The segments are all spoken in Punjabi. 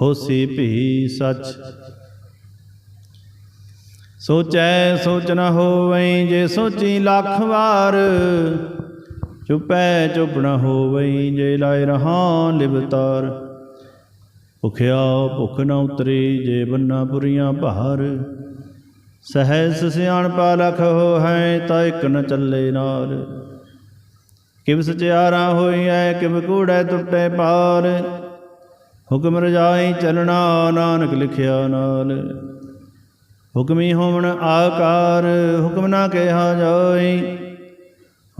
ਹੋਸੀ ਭੀ ਸੱਚ। ਸੋਚੈ ਸੋਚ ਨ ਹੋਵਈ ਜੇ ਸੋਚੀ ਲੱਖ ਵਾਰ, ਚੁਪੈ ਚੁਪ ਨ ਹੋਵਈ ਜੇ ਲਾਇ ਰਹਾ ਲਿਵਤਾਰ ਭੁਖਿਆ ਭੁਖ ਨ ਉਤਰੀ ਜੇ ਬੰਨਾ ਪੁਰੀਆਂ ਭਾਰ ਸਹਿਸ ਸਿਆਣਪਾ ਲਖ ਹੋ ਹੈ ਤਾਂ ਇਕ ਨ ਚੱਲੇ ਨਾਲ ਕਿਵ ਸਚਿਆਰਾ ਹੋਈਐ ਕਿਵ ਕੂੜੈ ਟੁੱਟੇ ਪਾਰ। ਹੁਕਮ ਰਜਾਈ ਚਲਣਾ, ਨਾਨਕ ਲਿਖਿਆ ਨਾਲ। ਹੁਕਮੀ ਹੋਵਣ ਆਕਾਰ, ਹੁਕਮ ਨਾ ਕਿਹਾ ਜਾਈ।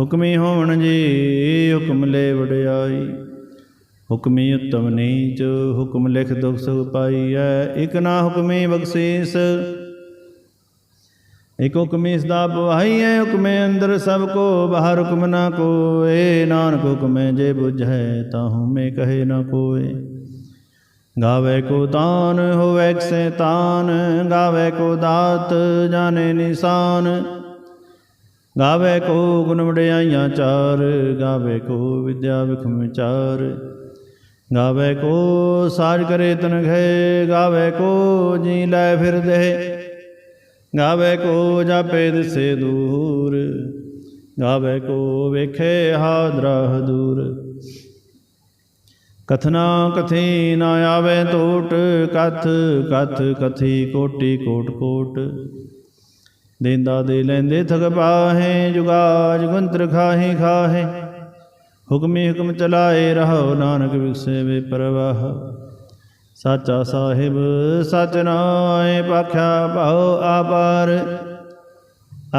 ਹੁਕਮੀ ਹੋਵਣ ਜੀ, ਹੁਕਮ ਲੈ ਵਡਿਆਈ। ਹੁਕਮੀ ਉਤਮ ਨੀਚ, ਹੁਕਮ ਲਿਖ ਦੁਖ ਸੁਖ ਪਾਈਐ। ਇਕ ਨਾ ਹੁਕਮੀ ਬਖਸ਼ੀਸ, ਇਕ ਹੁਕਮੀ ਸਦਾ ਪਵਾਈਐ ਹੁਕਮੇ ਅੰਦਰ ਸਭ ਕੋ, ਬਾਹਰ ਹੁਕਮ ਨਾ ਕੋਏ। ਨਾਨਕ ਹੁਕਮੇ ਜੇ ਬੁਝੈ, ਤਾਹੂ ਮੇ ਕਹੇ ਨਾ ਕੋਏ। ਗਾਵੇ ਕੋ ਤਾਨ ਹੋਵੇ ਸੈਤਾਨ ਗਾਵੇ ਕੋ ਦਾਤ, ਜਾਣੇ ਨਿਸ਼ਾਨ। ਗਾਵੇ ਕੋ ਗੁਣ ਵਡਿਆਈਆਂ ਚਾਰ, ਗਾਵੇ ਕੋ ਵਿਦਿਆ ਵਿਖਮ ਚਾਰ ਗਾਵੇ ਕੋ ਸਾਜ ਕਰੇ ਤਨ ਘੇ ਗਾਵੇ ਕੋ ਜੀ ਲੈ ਫਿਰ ਦੇ ਗਾਵੇ ਕੋ ਜਾਪੇ ਦਿਸੇ ਦੂਰ, ਗਾਵੇ ਕੋ ਵੇਖੇ ਹਾਦਰਾ ਦੂਰ ਕਥਨਾ ਕਥੀ ਨਾ ਆਵੇ ਟੋਟ, ਕਥ ਕਥ ਕਥੀ ਕੋਟੀ ਕੋਟ ਕੋਟ। ਦੇਂਦਾ ਦੇ ਲੈਂਦੇ ਥਗ ਪਾਹੇ ਜੁਗਾ ਜੁਗੰਤਰ ਖਾਹੀ ਖਾਹੇ। ਹੁਕਮੀ ਹੁਕਮ ਚਲਾਏ ਰਹੋ ਨਾਨਕ ਵਿਖਸੇ ਵੇ ਪ੍ਰਵਾਹ। ਸਾਚਾ ਸਾਹਿਬ, ਸਚ ਨਾਏ ਪਾਖਿਆ ਭਾਉ ਆਪਾਰ।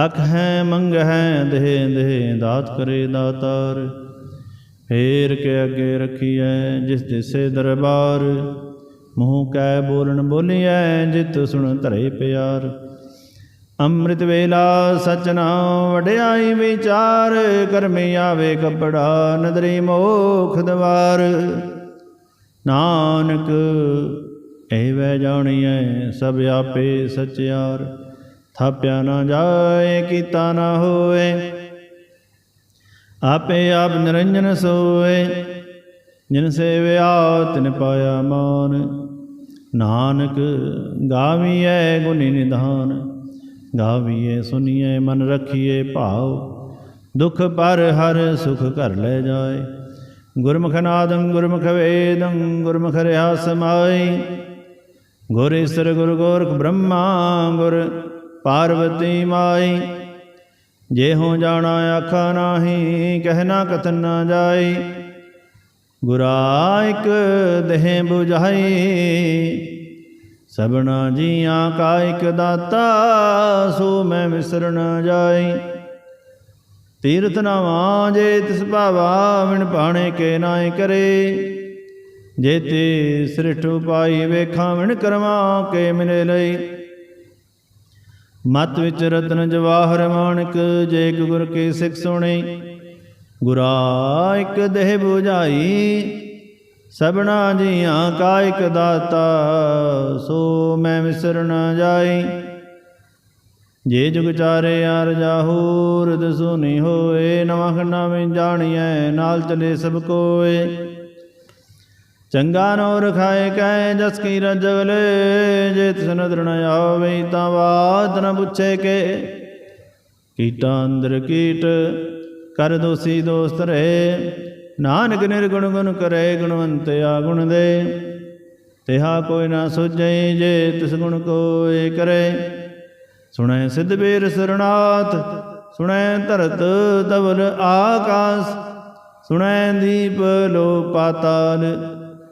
ਅਖ ਹੈ, ਮੰਗ ਹੈ, ਦੇਹ ਦੇਹ ਦਾਤ ਕਰੇ ਦਾਤਾਰ। ਫੇਰ ਕੇ ਅੱਗੇ ਰਖੀਐ ਜਿਸ ਦਿਸੇ ਦਰਬਾਰ, ਮੂੰਹ ਕੈ ਬੋਲਣ ਬੋਲੀਐ ਜਿਤ ਸੁਣ ਧਰੇ ਪਿਆਰ। ਅੰਮ੍ਰਿਤ ਵੇਲਾ ਸਚਨਾ ਵਡਿਆਈ ਵਿਚਾਰ ਕਰਮੀ ਆਵੇ ਕਪੜਾ ਨਦਰੀ ਮੋਖ ਦਵਾਰ। ਨਾਨਕ ਇਹ ਐਵੇਂ ਜਾਣੀਐ ਸਭ ਆਪੇ ਸਚਿਆਰ। ਥਾਪਿਆ ਨਾ ਜਾਏ, ਕੀਤਾ ਨਾ ਹੋਏ ਆਪੇ ਆਪ ਨਿਰੰਜਨ ਸੋਏ, ਜਿਨ ਸੇਵਿਆ ਤਿਨ ਪਾਇਆ ਮਾਨ। ਨਾਨਕ ਗਾਵੀਐ ਗੁਣੀ ਨਿਧਾਨ, ਗਾਵੀਐ ਸੁਨੀਐ ਮਨ ਰਖੀਐ ਭਾਉ। ਦੁਖ ਪਰ ਹਰ ਸੁਖ ਘਰ ਲੈ ਜਾਏ। ਗੁਰਮੁਖ ਨਾਦੰ ਗੁਰਮੁਖ ਵੇਦੰ, ਗੁਰਮੁਖ ਰਿਆ ਸਮਾਈ ਗੁਰ ਈਸਰ ਗੁਰ ਗੋਰਖ ਬ੍ਰਹਮਾ, ਗੁਰ ਪਾਰਵਤੀ ਮਾਈ ਜੇ ਹੋ ਜਾਣਾ ਆਖਾ ਨਾਹੀ ਕਹਿਣਾ ਕਥਨ ਨਾ ਜਾਈ। ਗੁਰਾ ਇਕ ਦੇਹ 부ਝਾਈ ਸਭਨਾ ਜੀਆਂ ਕਾ ਇਕ ਦਾਤਾ, ਸੋ ਮੈਂ ਵਿਸਰ ਨਾ ਜਾਈ। ਤੀਰਥ ਨਾਵਾਂ ਜੇ ਤਿਸ ਭਾਵਾ, ਵਿਣ ਪਾਣੇ ਕੇ ਨਾਏ ਕਰੇ। ਜੇ ਤੇ ਸ੍ਰਿਠ ਉਪਾਈ ਵੇਖਾਂ, ਵਿਣ ਕਰਮਾ ਕੇ ਮਿਲੇ ਲਈ। ਮਤ ਵਿੱਚ ਰਤਨ ਜਵਾਹਰ ਮਾਣਕ ਜੇ ਗੁਰ ਕੇ ਸਿੱਖ ਸੁਣੀ, ਗੁਰਾ ਇੱਕ ਦੇਹ 부ਝਾਈ ਸਭਨਾ ਜੀਆਂ ਕਾ ਇਕ ਦਾਤਾ, ਸੋ ਮੈਂ ਵਿਸਰ ਨਾ ਜਾਈ। ਜੇ ਜੁਗ ਚਾਰੇ ਆਰ ਜਾਹੂਰ ਦਸੁਨੀ ਹੋਏ ਨਵਾਂ ਖੰਡਾ ਵਿੱਚ ਜਾਣੀਐ, ਨਾਲ ਚਲੇ ਸਭ ਕੋਏ। ਚੰਗਾ ਨੋ ਰਖਾਏ ਕੈ ਜਸ ਕੀ ਰਜਗਲੇ ਜੇ ਤਿਸ ਨਦਰ ਆਵੇ ਤਾਂ ਬਾਤ ਨ ਪੁੱਛੇ ਕੇ। ਕੀਟਾ ਅੰਦਰ ਕੀਟ, ਕਰ ਦੋਸੀ ਦੋਸਤ ਰਹੇ, ਨਾਨਕ ਨਿਰਗੁਣ ਗੁਣ ਕਰੇ ਗੁਣਵੰਤ ਆ ਗੁਣ ਦੇ। ਤਿਹਾ ਕੋਈ ਨਾ ਸੁਝੈ, ਜੇ ਤਿਸ ਗੁਣ ਕੋਏ ਕਰੇ। ਸੁਣੈ ਸਿਧ ਬੇਰ ਸਰਨਾਥ, ਸੁਣੈ ਧਰਤ ਤਵਲ ਆਕਾਸ, ਸੁਣੈ ਦੀਪ ਲੋ ਪਾਤਾਲ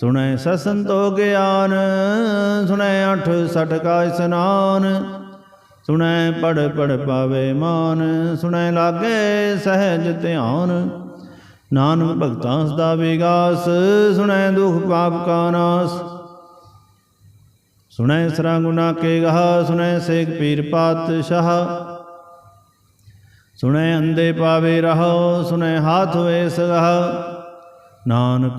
ਸੁਣੈ ਸਸੰਤੋ ਗਿਆਨ, ਸੁਣੈ ਅਠ ਸਠ ਕਾ ਇਸਨਾਨ, ਸੁਣੈ ਪੜ ਪੜ ਪਾਵੇ ਮਾਨ, ਸੁਣੈ ਲਾਗੇ ਸਹਿਜ ਧਿਆਨ। ਨਾਨਕ ਭਗਤਾਂ ਸਦਾ ਵਿਗਾਸ, ਸੁਣੈ ਦੁਖ ਪਾਪ ਕਾ ਨਾਸ। ਸੁਣੈ ਸਰਾ ਗੁਨਾ ਕੇ ਗਹਾ, ਸੁਣੈ ਸੇਖ ਪੀਰ ਪਾਤਸ਼ਾਹ। ਸੁਣੈ ਅੰਦੇ ਪਾਵੇ ਰਹੋ, ਸੁਣੈ ਹਾਥ ਹੋਏ ਸਗਹ ਨਾਨਕ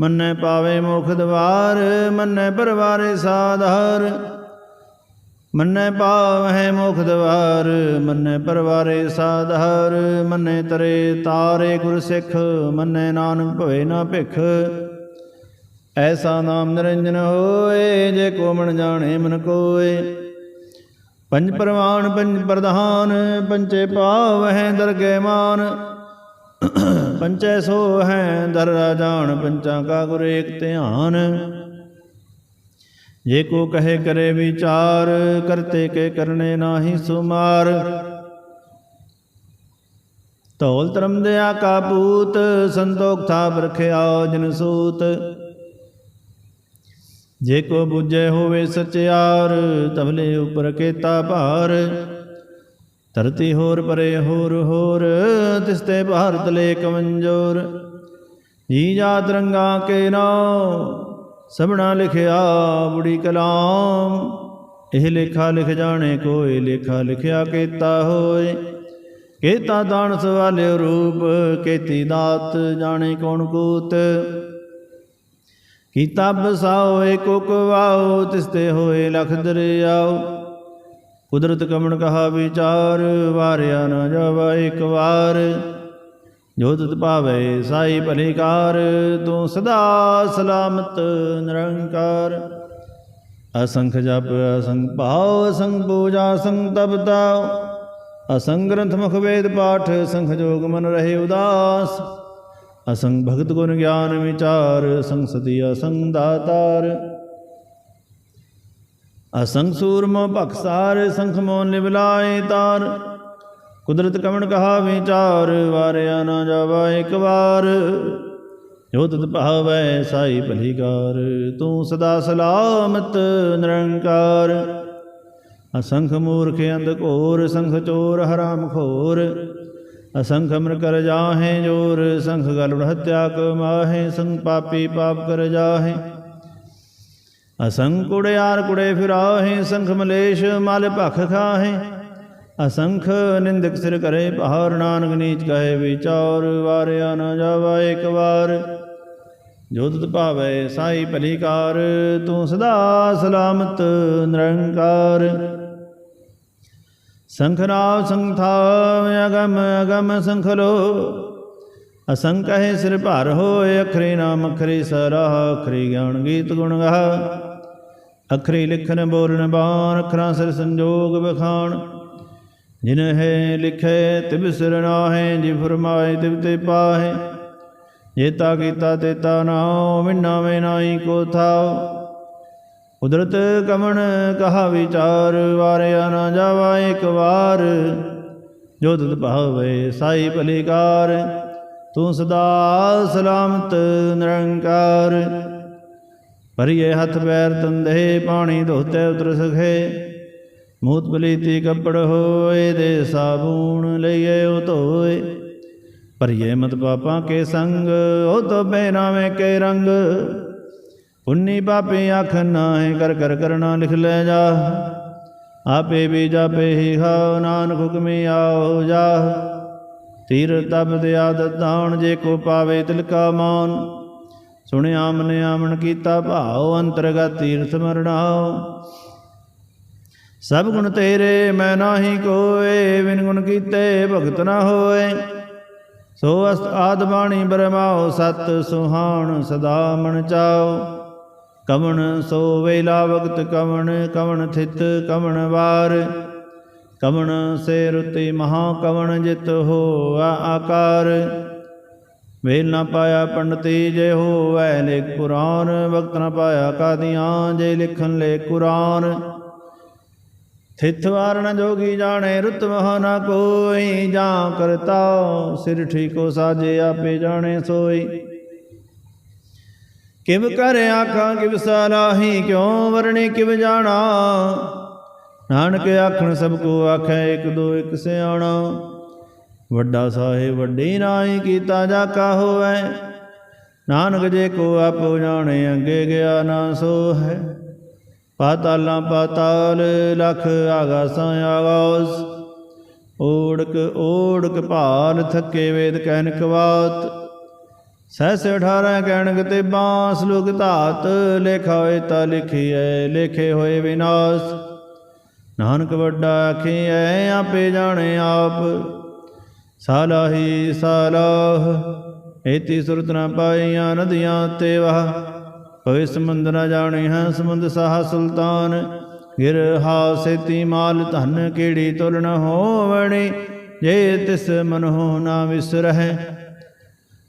ਮੰਨੈ ਪਾਵੇ ਮੁਖ ਦਵਾਰ, ਮੰਨੈ ਪਰਵਾਰੇ ਸਾਧਾਰ ਮੰਨੈ ਪਾਵਹਿ ਮੁਖ ਦਵਾਰ, ਮੰਨੈ ਪਰਵਾਰੇ ਸਾਧਾਰ ਮੰਨੈ ਤਰੇ ਤਾਰੇ ਗੁਰ ਸਿੱਖ, ਮੰਨੈ ਨਾਨਕ ਭਵੇ ਨਾ ਭਿਖ। ਐਸਾ ਨਾਮ ਨਿਰੰਜਨ ਹੋਏ, ਜੇ ਕੋ ਮਨ ਜਾਣੇ ਮਨ ਕੋਏ। ਪੰਜ ਪ੍ਰਵਾਨ, ਪੰਜ ਪ੍ਰਧਾਨ ਪੰਚੇ ਪਾਵਹਿ ਦਰਗੇ ਮਾਨ। ਪੰਚੈ ਸੋ ਹੈ ਦਰ ਰਾਜਾਨ ਪੰਚਾਂ ਕਾ ਗੁਰ ਏਕ ਧਿਆਨ। ਜੇ ਕੋ ਕਹੇ ਕਰੇ ਵਿਚਾਰ, ਕਰਤੇ ਕੇ ਕਰਨੇ ਨਾਹੀ ਸੁਮਾਰ। ਧੌਲ ਧਰਮ ਦਿਆ ਕਾ ਪੂਤ ਸੰਤੋਖ ਥਾ ਬਰਖਿਆ ਜਨ ਸੂਤ। ਜੇ ਕੋ ਬੁਝੇ ਹੋਵੇ ਸਚਿਆਰ ਤਬਲੇ ਉਪਰ ਕੇਤਾ ਭਾਰ। ਧਰਤੀ ਹੋਰ ਪਰੇ ਹੋਰ ਹੋਰ ਤਿਸਤੇ ਭਾਰਤ ਲੇ ਕਮੰਜੋਰ। ਜੀ ਜਾ ਰੰਗਾ ਕੇ ਨਾਮ ਸਭਨਾ ਲਿਖਿਆ ਬੁੜੀ ਕਲਾਮ। ਇਹ ਲੇਖਾ ਲਿਖ ਜਾਣੇ ਕੋਈ ਲੇਖਾ ਲਿਖਿਆ ਕੀਤਾ ਹੋਏ। ਕੇਤਾ ਦਾਨ ਸਵਾਲਿਓ ਰੂਪ, ਕੇਤੀ ਦਾਤ ਜਾਣੇ ਕੌਣ ਕੂਤ। ਕੀਤਾ ਬਸਾਓ ਏਕੋ ਕਵਾਓ ਤਿਸਤੇ ਹੋਏ ਲਖ ਦਰਿਆਓ। ਕੁਦਰਤ ਕਮਣ ਕਹਾ ਵਿਚਾਰ, ਵਾਰਿਆ ਨਾ ਜਾਵਾ ਇੱਕ ਵਾਰ। ਜੋ ਤੁਤ ਭਾਵੇ ਸਾਈ ਭਲੇਕਾਰ ਤੂੰ ਸਦਾ ਸਲਾਮਤ ਨਿਰੰਕਾਰ। ਅਸੰਖ ਜਪ, ਅਸੰਖ ਭਾਵ ਅਸੰਖ ਪੂਜਾ, ਅਸੰਖ ਤਪਤਾ ਅਸੰਖ ਗ੍ਰੰਥ ਮੁਖ ਵੇਦ ਪਾਠ ਸੰਖ ਜੋਗ ਮਨ ਰਹੇ ਉਦਾਸ। ਅਸੰਗ ਭਗਤ ਗੁਣ ਗਿਆਨ ਵਿਚਾਰ, ਅਸੰਖ ਸਤੀ ਅਸੰਖ ਦਾਤਾਰ। ਅਸੰਖ ਸੂਰਮ ਭਖਸਾਰ ਸੰਖ ਮੋਨ ਨਿਵਲਾਏ ਤਾਰ। ਕੁਦਰਤ ਕਵਣ ਕਹਾ ਵਿਚਾਰ ਵਾਰਿਆ ਨਾ ਜਾਵਾ ਇੱਕ ਵਾਰ। ਜੋ ਤਤ ਭਾਵੈ ਸਾਈ ਭਲੀਕਾਰ ਤੂੰ ਸਦਾ ਸਲਾਮਤ ਨਿਰੰਕਾਰ। ਅਸੰਖ ਮੂਰਖ ਅੰਧ ਘੋਰ, ਸੰਖ ਚੋਰ ਹਰਾਮ ਖੋਰ। ਅਸੰਖ ਅਮਰ ਕਰ ਜਾਹੇ ਜੋਰ, ਸੰਖ ਗਲ ਹਤਿਆ ਕਮਾਹੇ ਸੰਗ ਪਾਪੀ ਪਾਪ ਕਰ ਜਾਹੇ। ਅਸੰਖ ਕੁੜਿਆਰ ਕੁੜੇ ਫਿਰਾਹੇ ਸੰਖ ਮਲੇਸ਼ ਮਾਲ ਭਖ ਖਾਹੇ। ਅਸੰਖ ਨਿੰਦਕ ਸਿਰ ਕਰੇ ਪਹਾੜ ਨਾਨਕ ਨੀਚ ਕਹੇ ਵਿਚਾਰ, ਵਾਰਿਆ ਨਾ ਜਾਵਾ ਇੱਕ ਵਾਰ। ਜੋ ਤੁਧ ਭਾਵੈ ਸਾਈ ਭਲੀਕਾਰ ਤੂੰ ਸਦਾ ਸਲਾਮਤ ਨਿਰੰਕਾਰ। ਸੰਖਨਾਵ ਸੰਥਾ ਅਗਮ ਅਗਮ ਸੰਖਲੋ ਅਸੰਖ ਹੈ ਸਿਰ ਭਰ ਹੋਏ, ਅਖਰੇ ਨਾਮ ਅਖਰੇ ਸਰਾਹ, ਅਖਰੇ ਗਿਆਨ ਗੀਤ ਗੁਣ ਗਾ ਅਖਰੇ ਲਿਖਨ ਬੋਲਨ ਬਾਣ, ਅਖਰਾਂ ਸਿਰ ਸੰਜੋਗ ਬਖਾਣ ਜਿਨ ਹੈ ਲਿਖੇ ਤਿਬ ਸਿਰ ਨਾਹੇ, ਜਿ ਫਰਮਾਏ ਤਿਬ ਤੇ ਪਾਹੇ। ਜੇਤਾ ਕੀਤਾ ਤੇਤਾ ਨਾਉ ਮਿੰਨਾ ਵੇ ਨਾਹੀ ਕੋ ਥਾਉ। ਕੁਦਰਤ ਕਮਣ ਕਹਾ ਵਿਚਾਰ, ਵਾਰਿਆ ਨਾ ਜਾਵਾ ਇੱਕ ਵਾਰ। ਜੋ ਤੁਧ ਭਾਵੇ ਸਾਈ ਭਲੀਕਾਰ, ਤੂੰ ਸਦਾ ਸਲਾਮਤ ਨਿਰੰਕਾਰ। ਭਰੀਏ ਹੱਥ ਪੈਰ ਤੰਦੇ, ਪਾਣੀ ਧੋਤੇ ਉਤਰ ਸਖੇ। ਮੂਤ ਬਲੀਤੀ ਕੱਪੜ ਹੋਏ ਦੇ ਸਾਬੂਣ ਲਈਏ ਉਹ ਧੋਏ। ਭਰੀਏ ਮਤ ਪਾਪਾਂ ਕੇ ਸੰਗ, ਉਹ ਤੋ ਬਹਿਨਾਵੇਂ ਕੇ ਰੰਗ। ਪੁੰਨੀ ਪਾਪੇ ਆਖ ਨਾਹੀ ਕਰ ਕਰ ਕਰਨਾ ਲਿਖ ਲੈ ਜਾ। ਆਪੇ ਵੀ ਜਾਪੇ ਹੀ ਖਾਓ, ਨਾਨਕ ਹੁਕਮੀ ਆਓ ਜਾ। ਤੀਰ ਤਬ ਦੇ ਆਦਤ ਦਾਣ ਜੇ ਕੋ ਪਾਵੇ ਤਿਲਕਾ ਮਾਨ। ਸੁਣਿਆ ਮਨ ਆਮਣ ਕੀਤਾ ਭਾਉ, ਅੰਤਰਗਤ ਤੀਰਥ ਮਰਣਾਓ ਸਭ ਗੁਣ ਤੇਰੇ, ਮੈਂ ਨਾਹੀ ਕੋਏ, ਬਿਨ ਗੁਣ ਕੀਤੇ ਭਗਤ ਨਾ ਹੋਏ। ਸੋ ਅਸਤ ਆਦ ਬਾਣੀ ਬਰਮਾਓ ਸਤ ਸੁਹਾਣ ਸਦਾ ਮਨ ਚਾਓ ਕਵਣ ਸੋ ਵੇਲਾ ਵਕਤ, ਕਵਣ ਕਵਣ ਥਿਤ, ਕਵਣ ਵਾਰ। ਕਵਣ ਸੇ ਰੁਤੀ ਮਹਾ ਕਵਣ ਜਿਤ ਹੋਆ ਆਕਾਰ। ਵੇਲ ਨਾ ਪਾਇਆ ਪੰਡਤੀ ਜੇ ਹੋਵੈ ਲੇਖ ਕੁਰਾਨ ਵਕਤ ਨਾ ਪਾਇਆ ਕਾਦੀਆਂ, ਜੇ ਲਿਖਣ ਲੇ ਕੁਰਾਨ। ਥਿਤ ਵਾਰ ਜੋਗੀ ਜਾਣੇ, ਰੁਤ ਮਹ ਨ ਕੋਈ, ਜਾਂ ਕਰਤਾ ਸਿਰ ਠੀਕੋ ਸਾਜੇ, ਆਪੇ ਜਾਣੇ ਸੋਈ। ਕਿਵ ਕਰ ਆਖਾਂ, ਕਿਵ ਸਲਾਹੀ, ਕਿਉ ਵਰਣੇ ਕਿਵ ਜਾਣਾ? ਨਾਨਕ ਆਖਣ ਸਭ ਕੋ ਆਖੈ, ਇਕ ਦੋ ਇਕ ਸਿਆਣਾ। ਵੱਡਾ ਸਾਹਿਬ, ਵੱਡੀ ਨਾਹੀ ਕੀਤਾ ਜਾ ਕਾ ਹੋਵੇ। ਨਾਨਕ ਜੇ ਕੋ ਆਪੋ ਜਾਣੇ, ਅੱਗੇ ਗਿਆ ਨਾ ਸੋ ਹੈ ਪਾਤਾਲਾਂ ਪਾਤਾਲ, ਲਖ ਆਗਾਸਾਂ ਆਗਾਸ ਓੜਕ ਓੜਕ ਭਾਲ ਥੱਕੇ ਵੇਦ ਕਹਿਨ ਕਵਾਤ। ਸਹਿਸ 18 ਕਹਿਣਕ ਤੇ ਬਾਂਸ, ਲੋਕ ਧਾਤ, ਲੇਖਾ ਹੋਏ ਤਾਂ ਲਿਖੀਐ, ਲੇਖੇ ਹੋਏ ਵਿਨਾਸ਼। ਨਾਨਕ ਵੱਡਾ ਆਖੀਐ, ਆਪੇ ਜਾਣੇ ਆਪ। ਸਾਲਾਹੀ ਸਾਲਾਹ, ਏਤੀ ਸੁਰਤ ਨਾ ਪਾਈਆਂ ਨਦੀਆਂ ਤੇ ਵਾਹ। ਕੋਈ ਸਮੁੰਦ ਨਾ ਜਾਣੇ ਹੈ ਸਮੁੰਦ ਸਾਹ ਸੁਲਤਾਨ। ਗਿਰ ਹਾ ਸੇਤੀ ਮਾਲ ਧਨ ਕਿਹੜੀ ਤੁਲ ਨ ਹੋਵਣੀ, ਜੇ ਤਿਸ ਮਨ ਹੋ ਨਾ ਵਿਸਰਹਿ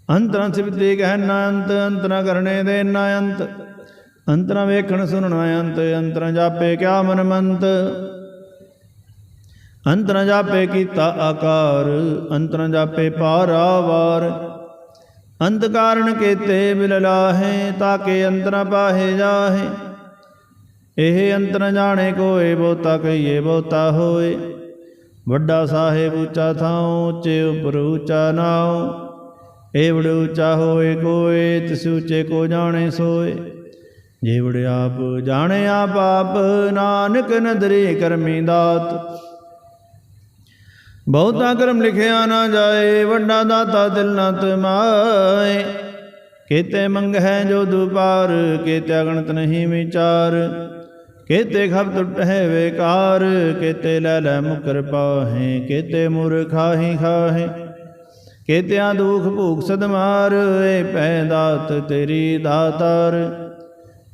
ਅੰਤਰਾਂ ਸਿਵਤੇ ਕਹਿ ਨਾ ਅੰਤ, ਅੰਤਰਾਂ ਕਰਨੇ ਦੇ ਨਾ ਅੰਤ। ਅੰਤਰਾਂ ਵੇਖਣ ਸੁਣਨਾ ਅੰਤ, ਅੰਤਰਾਂ ਜਾਪੇ ਕਿਆ ਮਨ ਮੰਤ। ਅੰਤਰਾਂ ਜਾਪੇ ਕੀਤਾ ਆਕਾਰ, ਅੰਤਰਾਂ ਜਾਪੇ ਪਾਰਾਵਾਰ ਅੰਤ ਕਾਰਨ ਕੀਤੇ ਬਿਲ ਲਾਹੇ ਤਾਕੇ ਅੰਤਰ ਪਾਹੇ ਜਾਹੇ। ਇਹ ਅੰਤਰ ਜਾਣੇ ਕੋਏ, ਬਹੁਤਾ ਕਹੀਏ ਬਹੁਤਾ ਹੋਏ। ਵੱਡਾ ਸਾਹਿਬ ਉੱਚਾ ਥਾਉ, ਉੱਚੇ ਉਪਰ ਉੱਚਾ ਨਾਉ। ਏਵੜ ਉੱਚਾ ਹੋਏ ਕੋਏ, ਤਿਸ ਉੱਚੇ ਕੋ ਜਾਣੇ ਸੋਏ। ਜੀਵੜ ਆਪ, ਜਾਣੇ ਆਪ ਆਪ, ਨਾਨਕ ਨਦਰੀ ਕਰਮੀ ਦਾਤ। ਬਹੁਤਾ ਕਰਮ ਲਿਖਿਆ ਨਾ ਜਾਏ, ਵੱਡਾ ਦਾਤਾ ਦਿਲ ਨਾ ਤਮਾਏ। ਕੀਤੇ ਮੰਗ ਹੈ ਜੋ ਦੁਪਾਰ, ਕੀਤੇ ਅਗਣਤ ਨਹੀਂ ਵਿਚਾਰ। ਕੇਤੇ ਖਬ ਟੁੱਟ ਹੈ ਵੇਕਾਰ, ਕੀਤੇ ਲੈ ਲੈ ਮੁਕਰ ਪਾਹੇ, ਕੀਤੇ ਮੁਰਖਾਹੀ ਖਾਹੇ। ਕੀਤਿਆਂ ਦੁਖ ਭੂਖ ਸਦ ਮਾਰ ਏ ਪੈ ਦਾਤ ਤੇਰੀ ਦਾਤਾਰ।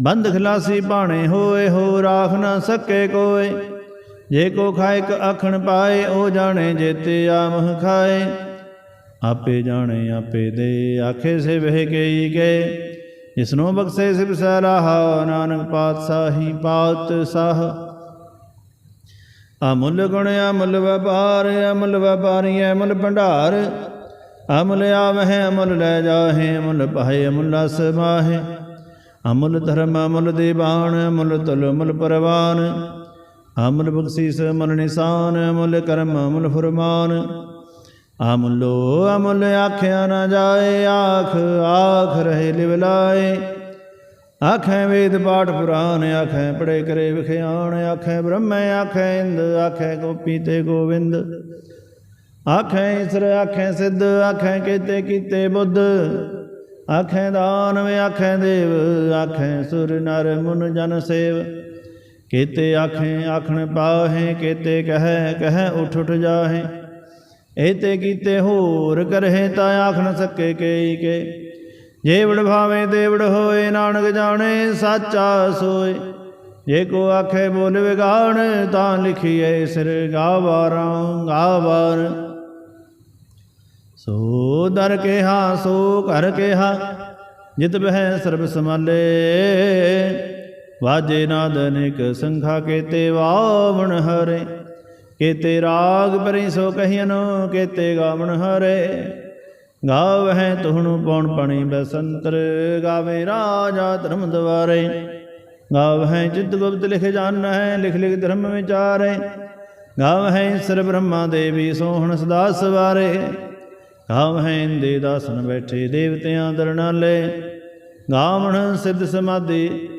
ਬੰਦ ਖਲਾਸੀ ਬਾਣੇ ਹੋਏ ਹੋ ਰਾਖ ਨਾ ਸਕੇ ਕੋਏ। ਜੇ ਕੋ ਖਾਇਕ ਆਖਣ ਪਾਏ, ਉਹ ਜਾਣੇ ਜੇਤੇ ਆਮਹ ਖਾਏ। ਆਪੇ ਜਾਣੇ, ਆਪੇ ਦੇ, ਆਖੇ ਸੇ ਵਹਿ ਗਈ ਗਏ। ਜਿਸਨੂੰ ਬਖਸ਼ੇ ਸਿਬ ਸਲਾਹਾ, ਨਾਨਕ ਪਾਤਸ਼ਾਹੀ ਪਾਤ ਸਾਹ। ਅਮੁੱਲ ਗੁਣ ਅਮੁੱਲ ਵਪਾਰ, ਅਮੁੱਲ ਵਪਾਰੀ ਅਮੁੱਲ ਭੰਡਾਰ। ਅਮੁੱਲ ਆਵਹਿ, ਅਮੁੱਲ ਲੈ ਜਾਹੇ, ਅਮੁੱਲ ਪਾਹੇ, ਅਮੁੱਲ ਅਸਮਾਹੇ ਅਮੁੱਲ ਧਰਮ, ਅਮੁੱਲ ਦੇਵਾਨ, ਅਮੁੱਲ ਤੁਲ, ਅਮੁੱਲ ਪਰਵਾਨ। ਅਮਲ ਬਖਸ਼ੀਸ ਅਮੁੱਲ ਨਿਸ਼ਾਨ, ਅਮਲ ਕਰਮ, ਅਮੁੱਲ ਫਰਮਾਨ। ਅਮੁੱਲੋ ਅਮੁੱਲ ਆਖਿਆ ਨਾ ਜਾਏ, ਆਖ ਆਖ ਰਹੇ ਲਿਵਲਾਏ ਆਖੈ ਵੇਦ ਪਾਠ ਪੁਰਾਨ, ਆਖੈ ਪੜੇ ਕਰੇ ਵਿਖਿਆਣ ਆਖੈ ਬ੍ਰਹਮ, ਆਖੈ ਇੰਦ, ਆਖੈ ਗੋਪੀ ਤੇ ਗੋਵਿੰਦ। ਆਖੈ ਈਸਰ, ਆਖੈ ਸਿੱਧ, ਆਖੈ ਕੀਤੇ ਕੀਤੇ ਬੁੱਧ। ਆਖੈ ਦਾਨਵ, ਆਖੈ ਦੇਵ, ਆਖੈ ਸੁਰ ਨਰ ਮੁਨ ਜਨ ਸੇਵ। ਕੇਤੇ ਆਖੇ, ਆਖਣ ਪਾਹੇ, ਕੀਤੇ ਕਹੈ ਕਹੈ, ਉਠ ਉਠ ਜਾਹੇ। ਏਤੇ ਕੀਤੇ ਹੋਰ ਕਰਹਿ ਤਾਂ ਆਖ ਨ ਸਕੇ ਕੇਈ ਕੇ। ਜੇਵੜ ਭਾਵੇਂ ਦੇਵੜ ਹੋਏ, ਨਾਨਕ ਜਾਣੇ ਸਾਚਾ ਸੋਏ। ਜੇ ਕੋ ਆਖੇ ਬੋਲ ਵਿਗਾਣ ਤਾਂ ਲਿਖੀਏ ਸਿਰ ਗਾਵਾਰਾਂ, ਗਾਵਾਰ। ਸੋ ਦਰ ਕਿਹਾ, ਸੋ ਘਰ ਕੇਹਾ, ਜਿਤ ਬਹਿ ਸਰਬ ਸਮਾਲੇ ਵਾਜੇ ਨਾਦ ਅਨੇਕ ਸੰਖਾ ਕੇਤੇ ਵਾਵਣ ਹਰੇ, ਕੇਤੇ ਰਾਗ ਪਰਿ ਸੋ ਕਹੀਨ ਕੇਤੇ ਗਾਵਣ ਹਰੇ। ਗਾਵਹਿ ਤੁਹਣੁ ਪਉਣ ਪਣੀ ਬਸੰਤਰ, ਗਾਵੇ ਰਾਜਾ ਧਰਮ ਦਵਾਰੇ। ਗਾਵਹਿ ਜਿਤ ਗੁਪਤ ਲਿਖ ਜਾਣੈ ਲਿਖ ਲਿਖ ਧਰਮ ਵਿਚਾਰੇ। ਗਾਵਹਿ ਸਰ ਬ੍ਰਹਮਾ ਦੇਵੀ ਸੋਹਣ ਸਦਾ ਸਵਾਰੇ। ਗਾਵਹਿ ਇੰਦੇ ਦਾਸਨ ਬੈਠੇ ਦੇਵਤਿਆਂ ਦਰਨਾਲੇ। ਗਾਵਣ ਸਿੱਧ ਸਮਾਧੀ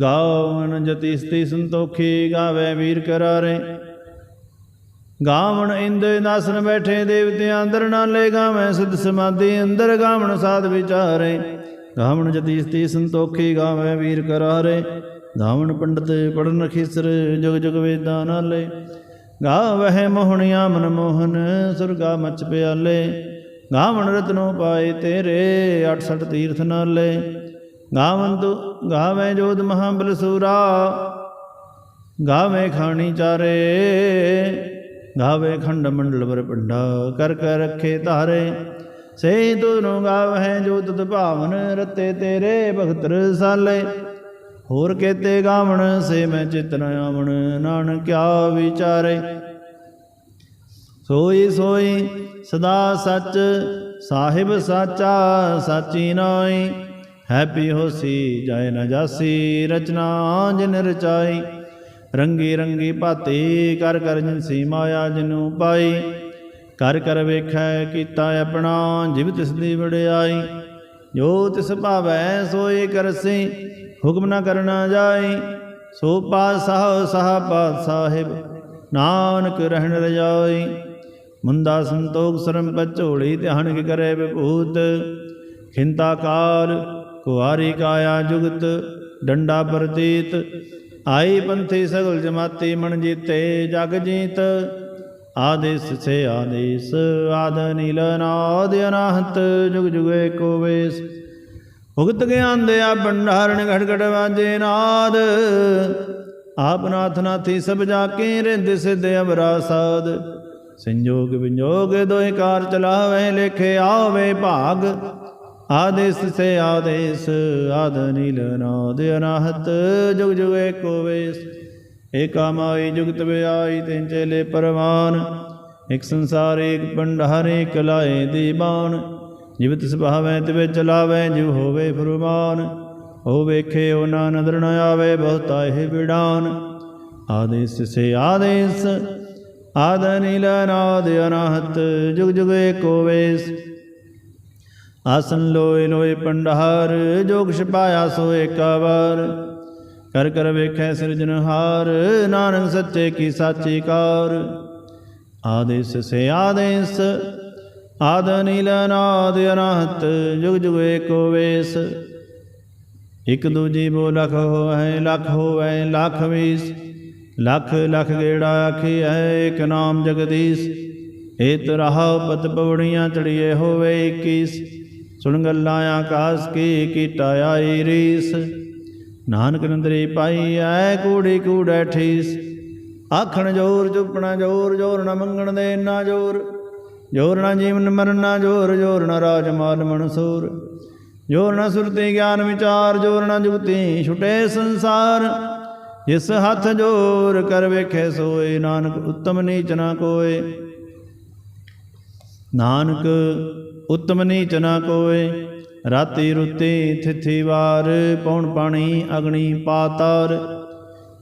ਗਾਵਨ ਜਤੀ ਸਤੀ ਸੰਤੋਖੀ ਗਾਵੇ ਵੀਰ ਕਰਾਰੇ। ਗਾਵਣ ਇੰਦੇ ਦਾਸਨ ਬੈਠੇ ਦੇਵਤਿਆਂ ਅੰਦਰ ਨਾਲੇ ਗਾਵੇਂ ਸਿੱਧ ਸਮਾਧੀ ਅੰਦਰ ਗਾਵਣ ਸਾਧ ਵਿਚਾਰੇ। ਗਾਵਣ ਜਤੀ ਸਤੀ ਸੰਤੋਖੀ ਗਾਵੇਂ ਵੀਰ ਕਰਾਰੇ। ਗਾਵਣ ਪੰਡਤ ਪੜਨ ਖਿਸਰ ਜੁਗ ਜੁਗ ਵੇਦਾਂ ਨਾਲੇ। ਗਾਵਹਿ ਮੋਹਣਿਆ ਮਨ ਮੋਹਨ ਸੁਰਗਾ ਮਚ ਪਿਆਲੇ। ਗਾਵਣ ਰਤਨੋ ਪਾਏ ਤੇਰੇ 68 ਤੀਰਥ ਨਾਲੇ। ਗਾਵਨ ਤੂ ਗਾਵੇ ਜੋਧ ਮਹਾਬਲ ਸੂਰਾ, ਗਾਵੇ ਖਾਣੀ ਚਾਰੇ, ਗਾਵੇ ਖੰਡ ਮੰਡਲ ਵਰ ਪੰਡਾ ਕਰ ਕਰ ਰੱਖੇ ਧਾਰੇ। ਸੇ ਤੁਨੋ ਗਾਵਹਿ ਜੋ ਤਤ ਭਾਵਨ, ਰਤੇ ਤੇਰੇ ਭਗਤ ਰਸਾਲੇ ਹੋਰ ਕੇਤੇ ਗਾਵਣ, ਸੇ ਮੈਂ ਚਿਤ ਆਵਣ, ਨਾਨਕ ਕਿਆ ਵਿਚਾਰੇ। ਸੋਈ ਸੋਈ, ਸਦਾ ਸੱਚ, ਸਾਹਿਬ ਸਾਚਾ, ਸਾਚੀ ਨਾਈ ਹੈਪੀ ਹੋਸੀ ਜਾਏ ਨਾ ਜਾਸੀ, ਰਚਨਾ ਜਿਨ ਰਚਾਈ। ਰੰਗੀ ਰੰਗੀ ਭਾਤੀ, ਕਰ ਕਰ ਜਿਨਸੀ ਮਾਇਆ ਜਿਨੂ ਪਾਈ। ਕਰ ਕਰ ਵੇਖੈ, ਕੀਤਾ ਆਪਣਾ, ਜਿਵ ਤਿਸ ਦੀ ਵਡਿਆਈ। ਜੋ ਤਿਸ ਭਾਵੈ, ਸੋਈ ਕਰਸੀ, ਹੁਕਮ ਨਾ ਕਰਨਾ ਜਾਈ। ਸੋ ਪਾਤਸ਼ਾਹ, ਸਾਹ ਪਾਤ ਸਾਹਿਬ ਨਾਨਕ ਰਹਿਣ ਰਜਾਈ। ਮੁੰਦਾ ਸੰਤੋਖ, ਸਰਮ ਪਚੋੜੀ ਧਿਆਨ ਕੀ ਕਰੇ ਵਿਭੂਤ। ਖਿੰਤਾ ਕਾਲ ਕੁਆਰੀ ਕਾਇਆ ਜੁਗਤ, ਡੰਡਾ ਪ੍ਰਤੀਤ ਆਈ ਪੰਥੀ ਸਗਲ ਜਮਾਤੀ ਮਨ ਜੀਤੇ, ਜਗ ਜੀਤ। ਆਦੇਸ ਸੇ ਆਦੇਸ, ਆਦ ਨੀਲ ਨਾਦ ਅਨਾਹਤ, ਜੁਗ ਜੁਗ ਏਕੋ ਵੇਸ। ਭੁਗਤ ਗਿਆਨ ਦੇ ਆ ਭੰਡਾਰਨ ਘਟ ਘਟ ਵਾਜੇ ਨਾਦ। ਆਪ ਨਾਥ ਨਾਥੀ ਸਭ ਜਾ ਕੇ ਰਿੰਦ ਸਿਧ ਅਵਰਾ ਸਾਧ ਸੰਜੋਗ ਵਿਜੋਗ ਦੋਇ ਕਾਰ ਚਲਾਵੇ, ਲੇਖੇ ਆਵੇ ਭਾਗ। ਆਦੇਸ ਸੇ ਆਦੇਸ, ਆਦ ਨੀਲ ਨਾਦ ਅਨਾਹਤ, ਜੁਗ ਜੁਗ ਏਕੋ ਵੇਸ। ਏਕਾ ਮਾਈ ਜੁਗਤ ਵਿਆਈ ਤਿਨ ਚੇਲੇ ਪਰਵਾਨ। ਇਕ ਸੰਸਾਰ ਏਕ ਭੰਡਾਰ ਏਕ ਲਾਏ ਦੀਬਾਨ। ਜਿਵ ਤਿਵੇ ਚਲਾਵੇ ਜਿਵ ਹੋਵੇ ਫਰਮਾਨ। ਹੋ ਵੇਖੇ, ਉਹ ਨਾ ਨਦਰ ਨ ਆਵੇ, ਬਹੁਤਾ ਇਹ ਵਿਡਾਨ ਆਦੇਸ ਸੇ ਆਦੇਸ, ਆਦ ਨੀਲ ਨਾਦ ਅਨਾਹਤ, ਜੁਗ ਜੁਗ ਏਕੋ ਵੇਸ। ਆਸਨ ਲੋਏ ਲੋਏ ਪੰਡਹਾਰ, ਜੋ ਕਿਛ ਪਾਇਆ ਸੋ ਏਕਾ ਕਰ ਕਰ ਵੇਖੈ ਸਿਰਜਨਹਾਰ ਨਾਨਕ ਸੱਚੇ ਕੀ ਸਾਚੀ ਕਾਰ। ਆਦੇਸ ਸੇ ਆਦੇਸ, ਆਦ ਨੀਲ ਨਾਦ ਅਨਾਹਤ, ਜੁਗ ਜੁਗ ਏਕੋ ਵੇਸ। ਇਕ ਦੂਜੀ ਬੋ ਲਖ ਹੋਵੈ ਲਖ ਹੋਵੈ, ਲਖ ਵੀਸ। ਲਖ ਲਖ ਗੇੜਾ ਆਖੀ ਹੈ ਇਕ ਨਾਮ ਜਗਦੀਸ਼। ਏਤ ਰਹਾ ਪਤ ਪਵੜੀਆਂ ਚੜੀਏ ਹੋਵੇ 21 ਸੁਣ ਗੱਲਾਂ ਆਕਾਸ ਕੀ ਕੀਟਾ ਆਈ ਰੀਸ। ਨਾਨਕ ਨੰਦਰੀ ਪਾਈ ਐ ਕੂੜੀ ਕੂੜੈ ਠੀਸ। ਆਖਣ ਜੋਰ ਚੁੱਪਣਾ ਜੋਰ ਜੋਰ ਨਾ ਮੰਗਣ ਦੇ ਨਾ ਜੋਰ। ਜੋਰ ਨਾ ਜੀਵਨ ਮਰਨ ਨਾ ਜੋਰ ਜੋਰ ਨਾ ਰਾਜ ਮਾਲ ਮਨਸੂਰ। ਜੋਰ ਨਾ ਸੁਰਤੀ ਗਿਆਨ ਵਿਚਾਰ, ਜੋਰ ਨਾ ਜੁਗਤੀ ਛੁਟੇ ਸੰਸਾਰ। ਜਿਸ ਹੱਥ ਜੋਰ ਕਰ ਵੇਖੇ ਸੋਏ, ਨਾਨਕ ਉੱਤਮ ਨੀਚ ਨਾ ਕੋਏ। ਨਾਨਕ ਉਤਮ ਨੀਚ ਨਾ ਕੋਏ। ਰਾਤੀ ਰੁੱਤੀ ਥਿਥੀ ਵਾਰ ਪੌਣ ਪਾਣੀ ਅਗਣੀ ਪਾਤਾਰ।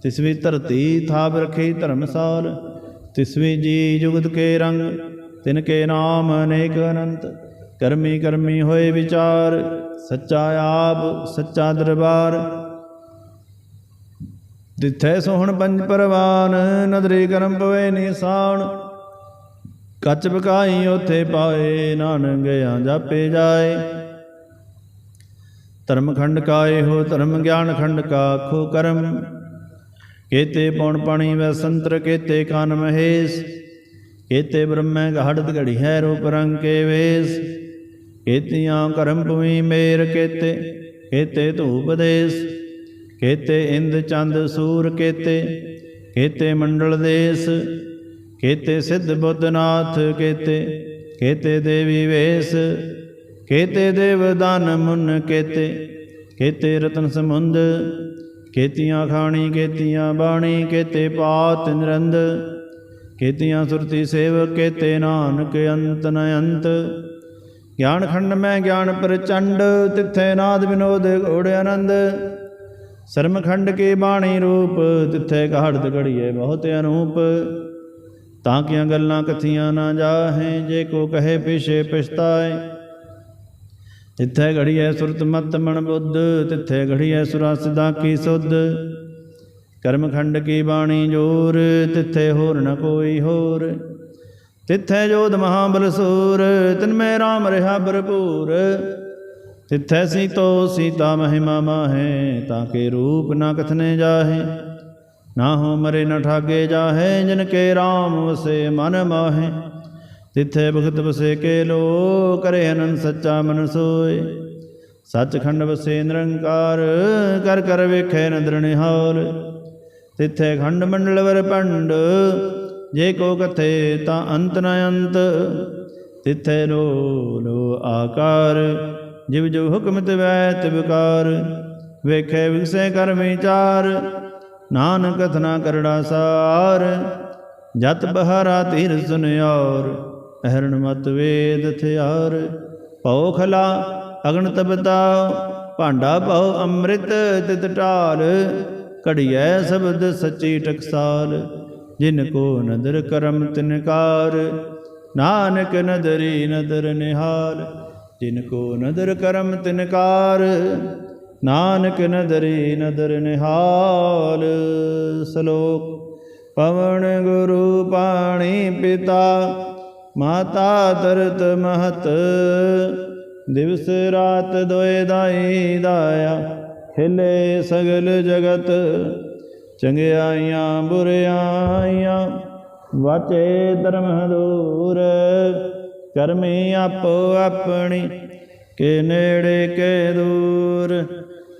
ਤਿਸਵੀ ਧਰਤੀ ਥਾਪ ਰਖੀ ਧਰਮਸਾਲ ਤਿਸਵੀ ਜੀ ਜੁਗਤ ਕੇ ਰੰਗ, ਤਿਨ ਕੇ ਨਾਮ ਅਨੇਕ ਅਨੰਤ। ਕਰਮੀ ਕਰਮੀ ਹੋਏ ਵਿਚਾਰ, ਸੱਚਾ ਆਪ, ਸੱਚਾ ਦਰਬਾਰ। ਤਿੱਥੈ ਸੋਹਣ ਪੰਜ ਪਰਵਾਨ, ਨਦਰੀ ਕਰਮ ਪਵੇ ਨਿਸਾਨ। ਕੱਚ ਬਕਾਈ ਉਥੇ ਪਾਏ ਨਾਨਕ ਗਿਆ ਜਾਪੇ ਜਾਏ। ਧਰਮ ਖੰਡ ਕਾ ਇਹੋ ਧਰਮ ਗਿਆਨ ਖੰਡ ਕਾ ਖੋ ਕਰਮ। ਕੇਤੇ ਪੌਣ ਪਾਣੀ ਵੈ ਸੰਤਰ, ਕੇਤੇ ਕਾਨ ਮਹੇਸ਼। ਕੇਤੇ ਬ੍ਰਹਮੈ ਘੜਤ ਘੜੀ ਹੈ ਰੂਪ ਰੰਗ ਕੇ ਵੇਸ। ਕੇਤੀਆਂ ਕਰਮ ਭੂਮੀ ਮੇਰ ਕੇਤੇ ਕੇਤੇ ਧੂਪ ਦੇਸ। ਕੇਤੇ ਇੰਦ ਚੰਦ ਸੂਰ ਕੇਤੇ ਕੇਤੇ ਮੰਡਲ ਦੇਸ। ਕੇਤੇ ਸਿੱਧ ਬੁੱਧਨਾਥ, ਕੇਤੇ ਕੇਤੇ ਦੇਵੀ ਵੇਸ, ਕੇਤੇ ਦੇਵ ਦਾਨ ਮੁਨ ਕੇਤੇ ਕੇਤੇ ਰਤਨ ਸਮੁੰਦ ਕੇਤੀਆਂ ਖਾਣੀ, ਕੇਤੀਆਂ ਬਾਣੀ, ਕੇਤੇ ਪਾਤ ਨਿਰੰਦ, ਕੇਤੀਆਂ ਸੁਰਤੀ ਸੇਵ ਕੇਤੇ ਨਾਨਕ ਅੰਤ ਨ ਅੰਤ ਗਿਆਨ ਖੰਡ ਮੈਂ ਗਿਆਨ ਪ੍ਰਚੰਡ, ਤਿੱਥੇ ਨਾਦ ਵਿਨੋਦ ਘੋੜ ਆਨੰਦ। ਸਰਮ ਖੰਡ ਕੇ ਬਾਣੀ ਰੂਪ, ਤਿੱਥੇ ਘਾੜਤ ਘੜੀਏ ਬਹੁਤ ਅਨੂਪ। ਤਾਂ ਕਿ ਗੱਲਾਂ ਕਥੀਆਂ ਨਾ ਜਾਹੇ, ਜੇ ਕੋ ਕਹੇ ਪਿਛੇ ਪਛਤਾਏ। ਤਿੱਥੇ ਘੜੀਐ ਸੁਰਤ ਮਤ ਮਣ ਬੁੱਧ, ਤਿੱਥੈ ਘੜੀਐ ਸੁਰਾ ਸਦਾ ਕੀ ਸੁਧ। ਕਰਮਖੰਡ ਕੀ ਬਾਣੀ ਜੋਰ, ਤਿੱਥੈ ਹੋਰ ਨ ਕੋਈ ਹੋਰ। ਤਿੱਥੇ ਜੋਧ ਮਹਾਬਲ ਸੂਰ, ਤਿਨ ਮੈਂ RAM ਰਹਾ ਭਰਪੂਰ। ਤਿੱਥੇ ਸੀਤੋ ਸੀਤਾ ਮਹਿਮਾ ਮਾਹੇ, ਤਾਂ ਕੇ ਰੂਪ ਨਾ ਕਥਨੇ ਜਾਹੇ। ਨਾ ਹੋ ਮਰੇ ਨ ਠਾਗੇ ਜਾਹੇ, ਜਿਨ ਕੇ RAM ਵਸੇ ਮਨ ਮਾਹੇ। ਤਿੱਥੇ ਭਗਤ ਵਸੇ ਕੇ ਲੋ ਕਰੇ ਅਨੰਦ ਸੱਚਾ ਮਨ ਸੋਏ। ਸੱਚਖੰਡ ਵਸੇ ਨਿਰੰਕਾਰ, ਕਰ ਕਰ ਵੇਖੇ ਨਦਰ ਨਿਹਾਲ। ਤਿੱਥੇ ਖੰਡ ਮੰਡਲ ਵਰ ਪੰਡ ਜੇ ਕੋ ਕਥੇ ਤਾਂ ਅੰਤ ਨ ਅੰਤ। ਤਿੱਥੇ ਲੋ ਲੋ ਆਕਾਰ, ਜਿਵ ਜੋ ਹੁਕਮ ਤਿਵੈ ਤਿਵਕਾਰ ਵੇਖੇ ਵਿਗਸੇ ਕਰ ਵਿਚਾਰ ਨਾਨਕ ਕਥਨਾ ਕਰੜਾ ਸਾਰ, ਜਤ ਬਹਾਰਾ ਤੀਰ ਸੁਨਿਆਰ, ਅਹਰਣ ਮਤ ਵੇਦ ਥਿਆਰ। ਭਉ ਖਲਾ ਅਗਨ ਤਪਤਾ, ਭਾਂਡਾ ਭਉ ਅੰਮ੍ਰਿਤ ਤਿਤ ਢਾਲ, ਘੜੀਐ ਸ਼ਬਦ ਸੱਚੀ ਟਕਸਾਲ। ਜਿਨ ਕੋ ਨਦਰ ਕਰਮ ਤਿਨਕਾਰ ਨਾਨਕ ਨਦਰੀ ਨਦਰ ਨਿਹਾਲ। ਜਿਨ ਕੋ ਨਦਰ ਕਰਮ ਤਿਨਕਾਰ ਨਾਨਕ ਨਦਰੀ ਨਦਰ ਨਿਹਾਲ, ਸ਼ਲੋਕ, ਪਵਨ ਗੁਰੂ ਪਾਣੀ ਪਿਤਾ, ਮਾਤਾ ਤਰਤ ਮਹਤ, ਦਿਵਸ ਰਾਤ ਦੋਏ ਦਾਈ ਦਾਇਆ, ਹਿਲੇ ਸਗਲ ਜਗਤ, ਚੰਗਿਆਈਆਂ ਬੁਰਿਆਈਆਂ, ਵਾਚੇ ਧਰਮ ਦੂਰ ਕਰਮੀ ਆਪੋ ਆਪਣੀ, ਕੇ ਨੇੜੇ ਕੇ ਦੂਰ।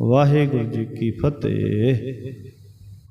ਵਾਹਿਗੁਰੂ ਜੀ ਕੀ ਫਤਿਹ।